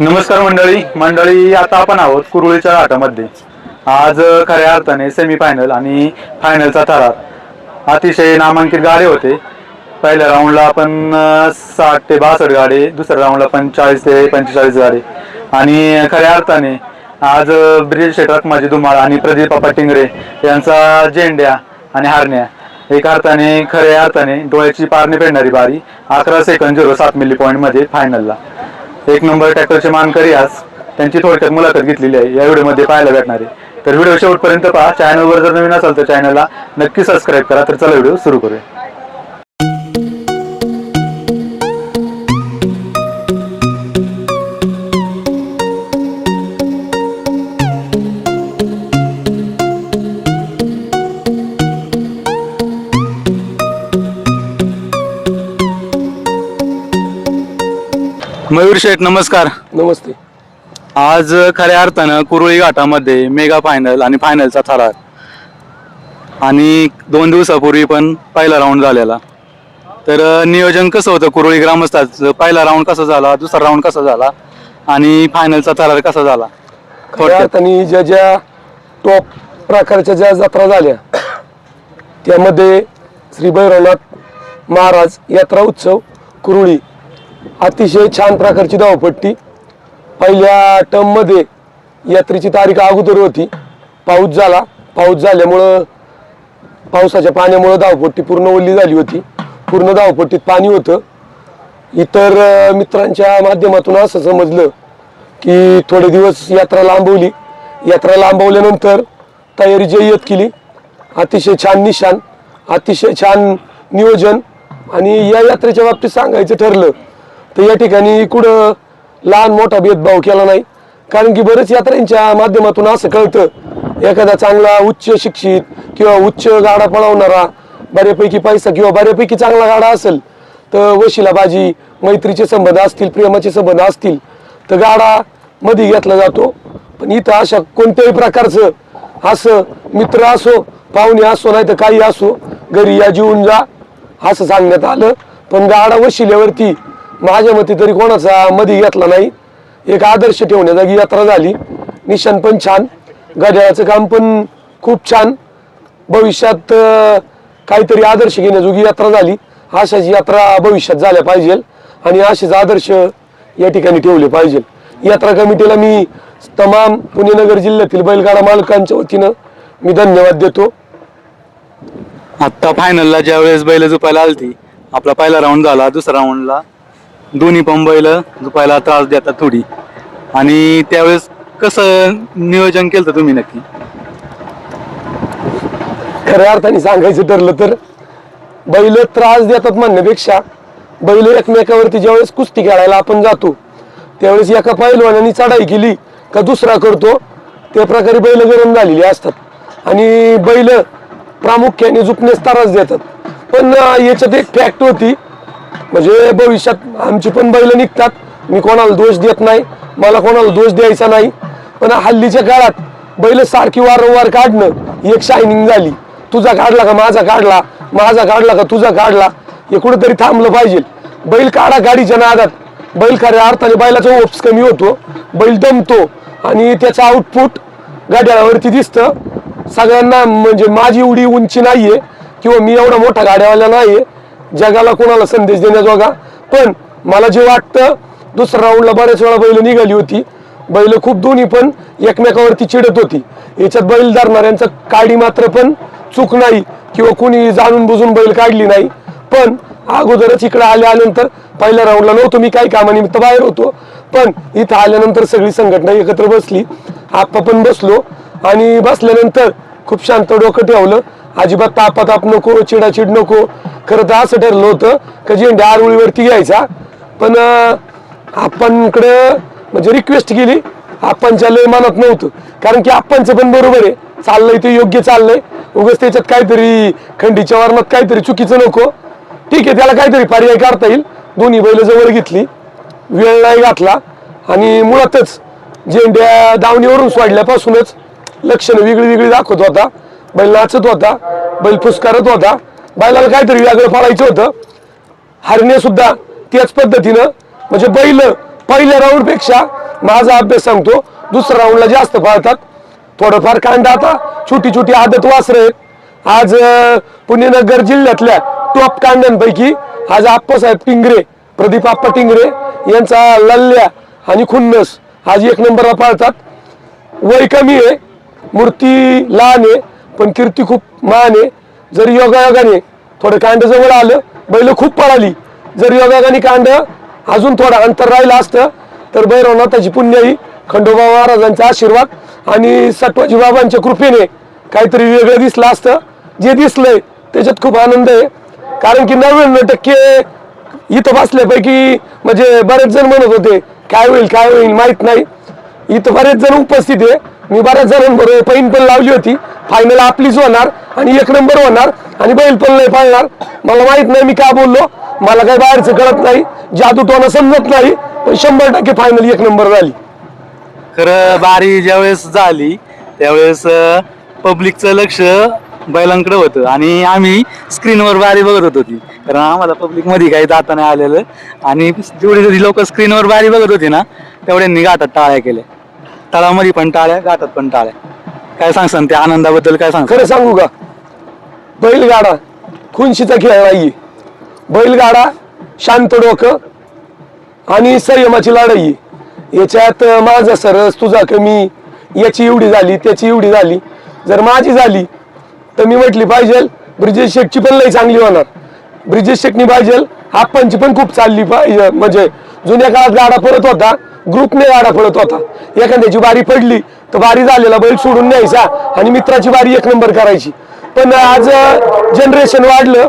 नमस्कार मंडळी. मंडळी आता आपण आहोत कुरुळीच्या घाटामध्ये. आज खऱ्या अर्थाने सेमी फायनल आणि फायनलचा थरार. अतिशय नामांकित गाडे होते. पहिल्या राऊंडला आपण साठ ते बासष्ट गाडे दुसऱ्या राऊंडला पण चाळीस ते पंचेचाळीस गाडे. आणि खऱ्या अर्थाने आज ब्रिज क्षेत्रात माझी धुमाळ आणि प्रदीप बाप्पा टिंगरे यांचा झेंड्या आणि हारण्या. एका अर्थाने खऱ्या अर्थाने डोळ्याची पारणी फेडणारी बारी अकरा सेकंद झिरो सात मिली पॉईंटमध्ये फायनलला एक नंबर ट्रॅक्टरचे मानकरी आज त्यांची थोडक्यात मुलाखत घेतलेली आहे. या व्हिडिओमध्ये पाहायला भेटणार आहे. तर व्हिडिओ शेवटपर्यंत पहा. चॅनलवर जर नवीन असाल तर चॅनलला नक्की सबस्क्राईब करा. तर चला व्हिडिओ सुरू करूया. मयूर शेठ नमस्कार. नमस्ते. आज खऱ्या अर्थानं कुरुळी घाटामध्ये मेगा फायनल आणि फायनलचा थरार. आणि दोन दिवसापूर्वी पण पहिला राऊंड झालेला. तर नियोजन कसं होतं? कुरुळी ग्रामस्थाचं पहिला राऊंड कसा झाला? दुसरा राऊंड कसा झाला? आणि फायनलचा थरार कसा झाला? खऱ्या अर्थाने ज्या ज्या टॉप प्रकारच्या ज्या जत्रा झाल्या त्यामध्ये श्री भैरवनाथ महाराज यात्रा उत्सव कुरुळी अतिशय छान प्रकारची धावपट्टी. पहिल्या टर्ममध्ये यात्रेची तारीख अगोदर होती. पाऊस झाला. पाऊस झाल्यामुळं पावसाच्या पाण्यामुळं धावपट्टी पूर्ण ओल्ली झाली होती. पूर्ण धावपट्टीत पाणी होतं. इतर मित्रांच्या माध्यमातून असं समजलं की थोडे दिवस यात्रा लांबवली. यात्रा लांबवल्यानंतर तयारी जय्यत केली. अतिशय छान निशान अतिशय छान नियोजन आणि या यात्रेच्या बाबतीत सांगायचं ठरलं तर या ठिकाणी कुठं लहान मोठा भेदभाव केला नाही. कारण की बरेच यात्रेंच्या माध्यमातून असं कळतं एखादा चांगला उच्च शिक्षित किंवा उच्च गाडा पळवणारा बऱ्यापैकी पैसा किंवा बऱ्यापैकी चांगला गाडा असेल तर वशिलाबाजी मैत्रीचे संबंध असतील प्रेमाचे संबंध असतील तर गाडा मध्ये घेतला जातो. पण इथं अशा कोणत्याही प्रकारचं असं मित्र असो पाहुणे असो नाही तर काही असो घरी या जीवन जा असं सांगण्यात आलं. पण गाडा वशिल्यावरती माझ्या मते तरी कोणाचा मध्ये घेतला नाही. एक आदर्श ठेवण्याजागी यात्रा झाली. निशाण पण छान. गड्याळाचं काम पण खूप छान. भविष्यात काहीतरी आदर्श घेण्याजोगी यात्रा झाली. अशाची यात्रा भविष्यात झाल्या पाहिजे आणि असेच आदर्श या ठिकाणी ठेवले पाहिजे. यात्रा कमिटीला मी तमाम पुणे नगर जिल्ह्यातील बैलगाडा मालकांच्या वतीनं मी धन्यवाद देतो. आत्ता फायनलला ज्यावेळेस बैल झुपायला आलती आपला पहिला राऊंड झाला दुसरा राऊंडला दोन्ही पण बैल झुपायला त्रास देतात थोडी. आणि त्यावेळेस कसं नियोजन केलं तुम्ही नक्की? खऱ्या अर्थाने सांगायचं ठरलं तर बैल त्रास देतात म्हणण्यापेक्षा बैल एकमेकावरती ज्यावेळेस कुस्ती खेळायला आपण जातो त्यावेळेस एका पैलवानाने चढाई केली का दुसरा करतो त्या प्रकारे बैल गरम झालेली असतात. आणि बैल प्रामुख्याने झुकण्यास त्रास देतात. पण याच्यात एक फॅक्ट होती म्हणजे भविष्यात आमची पण बैल निघतात. मी कोणाला दोष देत नाही. मला कोणाला दोष द्यायचा नाही. पण हल्लीच्या काळात बैल सारखी वारंवार काढणं एक शायनिंग झाली. तुझा काढला का माझा काढला? माझा काढला का तुझा काढला? हे कुठेतरी थांबलं पाहिजे. बैल काढा गाडीच्या नादात. बैल खऱ्या अर्थाने बैलाचा ओप्स कमी होतो. बैल दमतो आणि त्याचं आउटपुट गाड्यावरती दिसतं. सगळ्यांना म्हणजे माझी एवढी उंची नाहीये किंवा मी एवढा मोठा गाड्यावाला नाहीये. जगाला कोणाला संदेश देण्याजोगा पण मला जे वाटतं दुसऱ्या राऊंडला बऱ्याच वेळा बैल निघाली होती. बैल खूप दोन्ही पण एकमेकावरती चिडत होती. याच्यात बैल धरणाऱ्यांचं काडी मात्र पण चूक नाही किंवा कुणी जाणून बुजून बैल काढली नाही. पण अगोदरच इकडे आल्या आल्यानंतर पहिल्या राऊंडला नव्हतो मी काही कामानिमित्त बाहेर होतो. पण इथं आल्यानंतर सगळी संघटना एकत्र बसली. आप्पा पण बसलो आणि बसल्यानंतर खूप शांत डोकं ठेवलं. अजिबात तापाताप नको चिडाचिड नको. खरं तर असं ठरलं होतं का झेंड्या आरवळीवरती घ्यायचा. पण आपणकडं म्हणजे रिक्वेस्ट केली. आपणच्या लय मनात नव्हतं. कारण की आपणचं पण बरोबर आहे. चाललंय ते योग्य चाललंय. उगस त्याच्यात काहीतरी खंडीच्या वर्णात काहीतरी चुकीचं नको. ठीक आहे त्याला काहीतरी पर्याय काढता येईल. दोन्ही बैल जवळ घेतली. वेळ नाही घातला. आणि मुळातच झेंड्या दावणीवरून सोडल्यापासूनच लक्षणं वेगळी वेगळी दाखवत होता. बैल नाचत होता बैल फुसकारत होता. बैलाला काहीतरी वेगळं पाळायचं होतं. हरणे सुद्धा त्याच पद्धतीनं म्हणजे बैल पहिल्या राऊंडपेक्षा माझा अभ्यास सांगतो दुसऱ्या राऊंडला जास्त पाळतात. थोडंफार कांदा आता छोटी छोटी आदत वासर आहेत. आज पुणेनगर जिल्ह्यातल्या टॉप कांड्यांपैकी आज आप्पासाहेब टिंगरे प्रदीप आप्पा टिंगरे यांचा लल्ल्या आणि खुन्नस आज एक नंबरला पाळतात. वय कमी आहे मूर्ती लहान आहे पण कीर्ती खूप महान आहे. जर योगायोगाने थोडं कांड जवळ आलं बैल खूप पळाली. जर योगायोगाने कांड अजून थोडं अंतर राहिलं असतं तर भैरवनाथाची पुण्याई खंडोबा महाराजांचा आशीर्वाद आणि सटवाजी बाबांच्या कृपेने काहीतरी वेगळं दिसलं असतं. जे दिसलंय त्याच्यात खूप आनंद आहे. कारण की नव्याण्णव टक्के इथं बसल्यापैकी म्हणजे बरेच जण म्हणत होते काय होईल काय होईल माहीत नाही. इथं बरेच जण उपस्थित आहे. मी बऱ्याच जणांबरोबर पैन पण लावली होती. फायनल आपलीच होणार आणि एक नंबर होणार आणि बैल पण नाही पाळणार. मला माहीत नाही मी काय बोललो. मला काही बाहेरचं कळत नाही. जादू टोना समजत नाही. पण शंभर टक्के फायनल एक नंबर झाली. खरं बारी ज्यावेळेस झाली त्यावेळेस पब्लिकचं लक्ष बैलांकडे होतं. आणि आम्ही स्क्रीनवर बारी बघत होतो ती. कारण आम्हाला पब्लिकमध्ये काही जाता नाही आलेलं. आणि जेवढी जेवढी लोक स्क्रीनवर बारी बघत होती ना तेवढ्यांनी गाठात टाळ्या केल्या. तळामध्ये पण टाळ्या गाठात पण टाळ्या. काय सांगसान त्या आनंदाबद्दल काय सांग खरं सांगू का? बैलगाडा खुनशीचा खेळ नाहीये. बैलगाडा शांत डोकं आणि संयमाची लढाई. आहे. याच्यात माझा सरस तुझा कमी याची एवढी झाली त्याची एवढी झाली. जर माझी झाली तर मी म्हटली पाहिजे ब्रिजेश शेखची पण लई चांगली होणार. ब्रिजेश शेखनी पाहिजे आपणची पण खूप चालली पाहिजे. म्हणजे जुन्या काळात गाडा परत होता. ग्रुपने वाडा पळत होता एखाद्याची बारी पडली तर बारी झालेला बैल सोडून न्यायचा आणि मित्राची बारी एक नंबर करायची. पण आज जनरेशन वाढलं.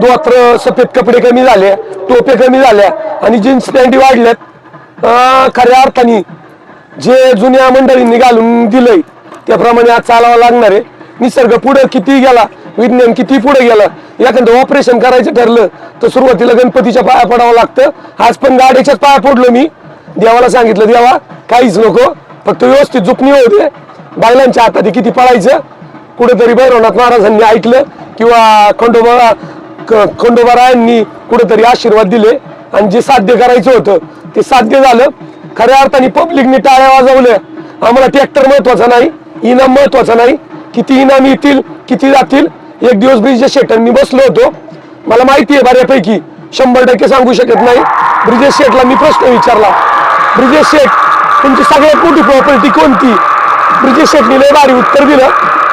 दोत्र सफेद कपडे कमी झाले टोपे कमी झाल्या आणि जीन्स पॅन्टी वाढल्यात. खऱ्या अर्थाने जे जुन्या मंडळींनी घालून दिलंय त्याप्रमाणे आज चालावं लागणार आहे. निसर्ग पुढे किती गेला विज्ञान किती पुढे गेलं एखादं ऑपरेशन करायचं ठरलं तर सुरुवातीला गणपतीच्या पाया पडावं लागतं. आज पण गाडीच्याच पाया पडलो मी. देवाला सांगितलं देवा काहीच नको फक्त व्यवस्थित झुकणी होऊ दे. बायलांच्या हातात किती पळायचं? कुठेतरी भैरवनाथ महाराजांनी ऐकलं किंवा खंडोबा खंडोबारायांनी कुठेतरी आशीर्वाद दिले आणि जे साध्य करायचं होतं ते साध्य झालं. खऱ्या अर्थाने पब्लिकने टाळ्या वाजवल्या. आम्हाला ट्रॅक्टर महत्त्वाचा नाही इनाम महत्त्वाचा नाही. किती इनाम येतील किती जातील? एक दिवस ब्रिजेश शेटन मी बसलो होतो. मला माहिती आहे बऱ्यापैकी. शंभर टक्के सांगू शकत नाही. ब्रिजेश शेठला मी प्रश्न विचारला. ब्रिजेश शेठ तुमची सगळ्यात मोठी प्रॉपर्टी कोणती? ब्रिजेश शेठनी लय भारी उत्तर दिलं.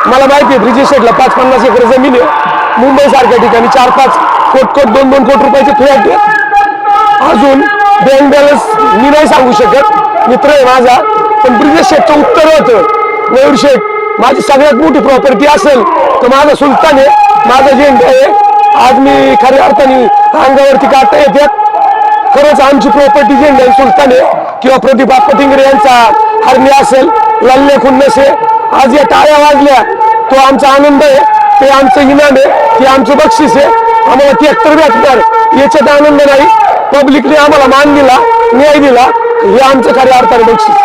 मला माहिती आहे ब्रिजेश शेठला पाच पन्नास एकर जमीन आहे. मुंबईसारख्या ठिकाणी चार पाच कोट कोट दोन दोन कोटी रुपयाचे फ्लॅट आहे. अजून बँक बॅलन्स मी नाही सांगू शकत. मित्र आहे माझा. पण ब्रिजेश शेठचं उत्तर होतं. मयूर शेठ माझी सगळ्यात मोठी प्रॉपर्टी असेल तर माझा सुलतान आहे. माझा झेंडा आहे. आज मी खऱ्या अर्थाने अंगावरती काढता येतात खरंच आमची प्रॉपर्टी झेंडा सुलतान आहे किंवा प्रदीप आप्पा टिंगरे यांचा हरणे असेल लल्ले खुन्नस आज या टाळ्या वाजल्या. तो आमचा आनंद आहे ते आमचं इनाम आहे ते आमचं बक्षीस आहे. आम्हाला ट्रॅक्टर भेटणार याच्यात आनंद नाही. पब्लिकने आम्हाला मान दिला न्याय दिला हे आमचं खऱ्या अर्थाने बक्षीस.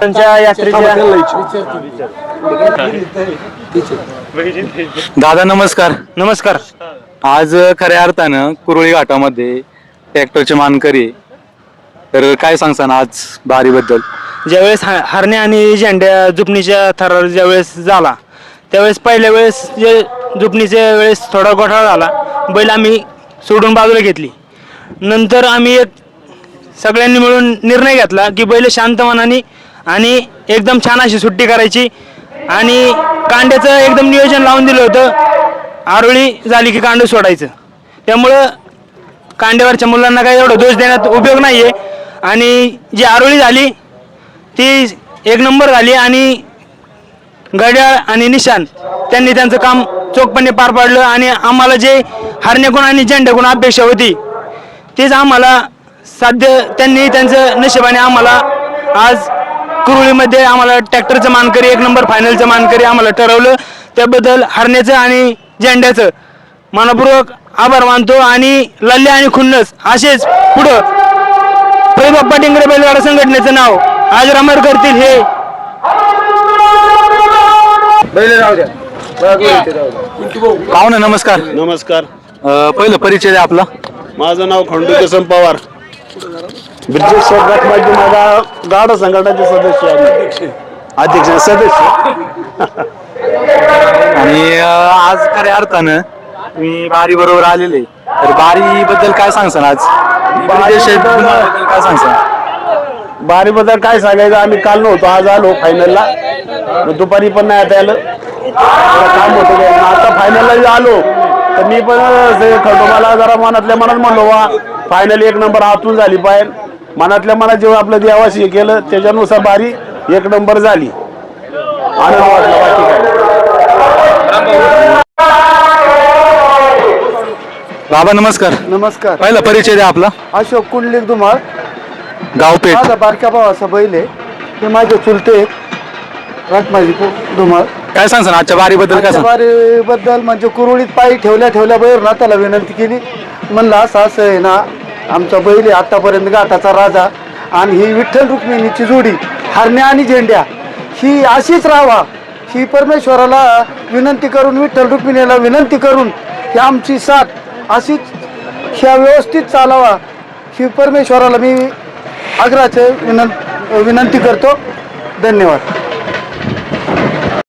त्यांच्या यात्रेच्या दादा नमस्कार. नमस्कार. आज खऱ्या अर्थानं कुरुळी घाटामध्ये ट्रॅक्टरचे मानकरी तर काय सांगसान आज बारीबद्दल? ज्यावेळेस हा- हरणे आणि झेंड्या जुपणीच्या थरार ज्यावेळेस झाला त्यावेळेस पहिल्या वेळेस जे जुपणीच्या वेळेस थोडा गोठाळा झाला बैल आम्ही सोडून बाजूला घेतली. नंतर आम्ही एक सगळ्यांनी मिळून निर्णय घेतला की बैल शांत मनाने आणि एकदम छान अशी सुट्टी करायची. आणि कांड्याचं एकदम नियोजन लावून दिलं होतं. आरोळी झाली की कांड सोडायचं. त्यामुळं कांड्यावरच्या मुलांना काही एवढं दोष देण्यात उपयोग नाही आहे आणि जी आरोळी झाली ती एक नंबर झाली आणि घड्याळ आणि निशान त्यांनी त्यांचं काम चोखपणे पार पाडलं आणि आम्हाला जे हरण्याकून आणि झेंड्याकून अपेक्षा होती तेच आम्हाला साध्य त्यांनी त्यांचं नशिबाने आम्हाला आज कुरुळीमध्ये आम्हाला ट्रॅक्टरचं मानकरी एक नंबर फायनलचं मानकरी आम्हाला ठरवलं. त्याबद्दल हरण्याचं आणि झेंड्याचं मनपूर्वक आभार मानतो आणि लल्ले आणि खुन्नस असेच पुढं. प्रदीप टिंगरे बैलगाडा संघटनेचं नाव आज रमर करतील हे. पाहुणे नमस्कार. नमस्कार. अं, पहिलं परिचय द्या आपला. माझं नाव खंडू केसम पवार. ब्रिटिश शब्दात माझी माझा गाडा संघटनाचे सदस्य आहे अध्यक्ष सदस्य. आणि अं, आज खऱ्या अर्थानं तुम्ही बारी बरोबर आलेले तर बारी बद्दल काय सांगसान आज? ब्रिजेश शेठबद्दल काय सांगसान? बारीबद्दल काय सांगायचं? आम्ही काल नव्हतो आज आलो फायनलला मग दुपारी पण नाही आता आलं. जरा काम होतं. मग आता फायनलला आलो. तर मी पण खंडोबाला जरा मनातल्या मनात म्हणलो वा फायनल एक नंबर आतून झाली पाहिजे. मनातल्या मनात जेव्हा आपलं देवाशी हे केलं त्याच्यानुसार बारी एक नंबर झाली. आनंद वाटला बाकी काय. बाबा नमस्कार. नमस्कार. पहिला परिचय द्या आपला. अशोक कुंडलिक धुमाळ गावपेठ माझा बारक्या भावाचा बैल आहे. ते माझे चुलते रखमाजी धुमाळ काय सांगसान आजच्या बारी बद्दल काय सांग? बद्दल म्हणजे कुरुळीत पायी ठेवल्या ठेवल्या बैल ना त्याला विनंती केली. म्हणलं असं असं आहे ना आमचा बैल आहे आत्तापर्यंत गाठाचा राजा. आणि ही विठ्ठल रुक्मिणीची जोडी हरण्या आणि झेंड्या ही अशीच राहावा. ही परमेश्वराला विनंती करून विठ्ठल रुक्मिणीला विनंती करून ही आमची साथ अशीच ह्या व्यवस्थित चालावा. ही परमेश्वराला मी आग्रहाचे विनं विनंती करतो. धन्यवाद.